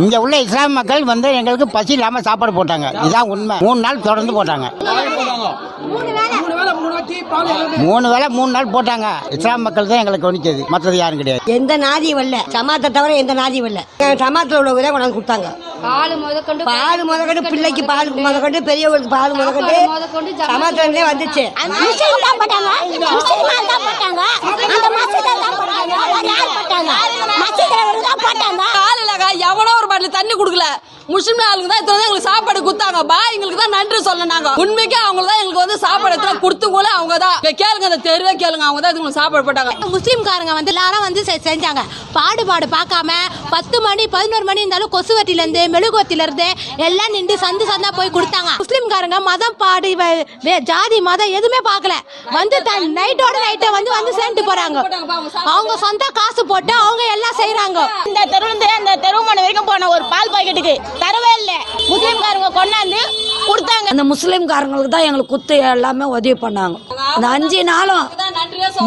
இங்க உள்ள இஸ்லாம் மக்கள் வந்து எங்களுக்கு பசி இல்லாம சாப்பாடு போட்டாங்க. இதான் உண்மை. மூணு நாள் தொடர்ந்து போட்டாங்க. மூணு வேளை மூணு நாள் போட்டாங்க. இஸ்லாம் மக்கள் தான் எங்களுக்கு கவனிச்சது. மற்றது யாரும் கிடையாது. எந்த நாதி வரல. சமாத்தை தவிர எந்த நாதி வரல. சமாத்தில் உள்ளவங்க தான் கொண்டாந்து கொடுத்தாங்க. பால் முதற்கொண்டு பால் முதற்கொண்டு பிள்ளைக்கு பால் முதற்கொண்டு பெரியவங்களுக்கு பால் முதற்கொண்டு சமாத்திலே வந்துச்சு. போட்டாங்க முஸ்லீம் தான் போட்டாங்க அந்த மசூதில தான் போட்டாங்க வேற யார் போட்டாங்க மசூதில தான் போட்டாங்க காலையிலக்கா எவனோ ஒரு பாட்டில் தண்ணி கொடுக்கல. முஸ்லிம் ஆளுங்க தான் இத்தனை எங்களுக்கு சாப்பாடு கொடுத்தாங்க. பா எங்களுக்கு தான் நன்றி சொல்லனாங்க. உண்மைக்கு அவங்க தான் எங்களுக்கு வந்து சாப்பாடு எத்தனை கொடுத்து கூட அவங்க தான் கேளுங்க அந்த தெருவே கேளுங்க அவங்க தான் எங்களுக்கு சாப்பாடு போட்டாங்க. முஸ்லீம்காரங்க வந்து எல்லாரும் வந்து செஞ்சாங்க. பாடுபாடு பார்க்காம பத்து மணி பதினோரு மணி இருந்தாலும் கொசுவத்தில இருந்து மெழுகுவத்தில இருந்து எல்லாம் நின்று சந்து சந்தா போய் கொடுத்தாங்க. முஸ்லீம்காரங்க மதம் பாடு ஜாதி மதம் எதுவுமே பார்க்கல. வந்து தன் நைட்டோட நைட்டை வந்து வந்து சேர்ந்து போறாங்க. அவங்க சொந்த காசு போட்டு அவங்க எல்லாம் செய்யறாங்க இந்த தெருவுல அந்த தெருவு மணி வரைக்கும் போன ஒரு பால் பாக்கெட்டுக்கு முஸ்லீம்காரங்க கொண்டாந்து கொடுத்தாங்க. அந்த முஸ்லீம்காரங்களுக்கு தான் எங்களுக்கு குத்து எல்லாமே உதவி பண்ணாங்க. இந்த அஞ்சு நாளும்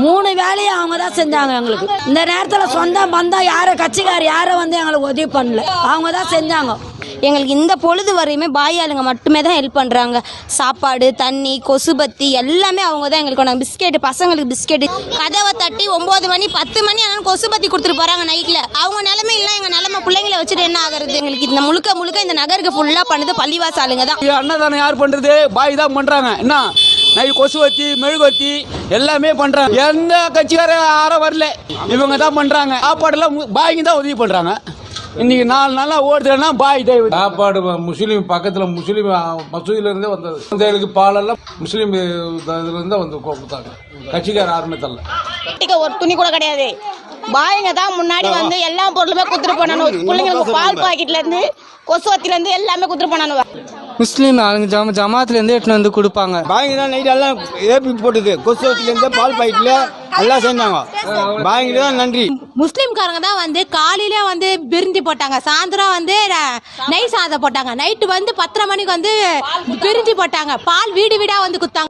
மூணு வேலையும் அவங்க தான் செஞ்சாங்க எங்களுக்கு. இந்த நேரத்துல சொந்த பந்தம் யார கட்சிக்கார் யாரும் வந்து எங்களுக்கு உதவி பண்ணல. அவங்க தான் செஞ்சாங்க. எங்களுக்கு இந்த பொழுது வரையுமே பாய் ஆளுங்க மட்டுமே தான் ஹெல்ப் பண்ணுறாங்க சாப்பாடு தண்ணி கொசுபத்தி எல்லாமே அவங்க தான் எங்களுக்கு நாங்கள் பிஸ்கெட்டு பசங்களுக்கு பிஸ்கெட்டு. கதவை தட்டி ஒம்பது மணி பத்து மணி ஆனாலும் கொசுபத்தி கொடுத்துட்டு போகிறாங்க நைட்டில் அவங்க நிலைமை இல்லை எங்கள் நிலமை பிள்ளைங்களை வச்சுட்டு என்ன ஆகுறது? எங்களுக்கு இந்த முழுக்க முழுக்க இந்த நகருக்கு ஃபுல்லாக பண்ணது பள்ளிவாச ஆளுங்க தான். அன்னதானம் யார் பண்ணுறது பாய் தான் பண்ணுறாங்க என்ன? நைட் கொசு வத்தி மெழுகுவத்தி எல்லாமே பண்றாங்க. எந்த கட்சிக்கார யாரும் வரல. இவங்க தான் பண்றாங்க. சாப்பாடுலாம் எல்லாம் பாய்ங்க தான் உதவி பண்றாங்க. இன்னைக்கு நாலு நாளா ஓடுதுன்னா பாய் இது. சாப்பாடு முஸ்லீம் பக்கத்துல முஸ்லீம் மசூதியில இருந்தே வந்தது. குழந்தைகளுக்கு பாலெல்லாம் முஸ்லீம் இதுல இருந்தே வந்து கொடுத்தாங்க. கட்சிக்கார தரல வீட்டுக்கு ஒரு துணி கூட கிடையாது. பாய்ங்க தான் முன்னாடி வந்து எல்லா பொருளுமே குத்துட்டு போனானு பிள்ளைங்களுக்கு பால் பாக்கெட்ல இருந்து கொசுவத்தில இருந்து எல்லாமே குத்துட்டு போனானு முஸ்லீம் ஆளுங்க ஜம ஜமாத்துலேருந்து எடுத்துன்னு வந்து கொடுப்பாங்க. பாய்ங்க தான் நைட் எல்லாம் ஏப்பி போட்டது. கொசுவத்திலேருந்து பால் பாக்கெட்ல. எல்லாம் செஞ்சாங்க பாய்ங்க தான் நன்றி. முஸ்லீம்காரங்க தான் வந்து காலையில வந்து பிரிந்தி போட்டாங்க. சாயந்தரம் வந்து நெய் சாதம் போட்டாங்க. நைட்டு வந்து பத்தரை மணிக்கு வந்து பிரிந்தி போட்டாங்க. பால் வீடு வீடா வந்து குத்தாங்க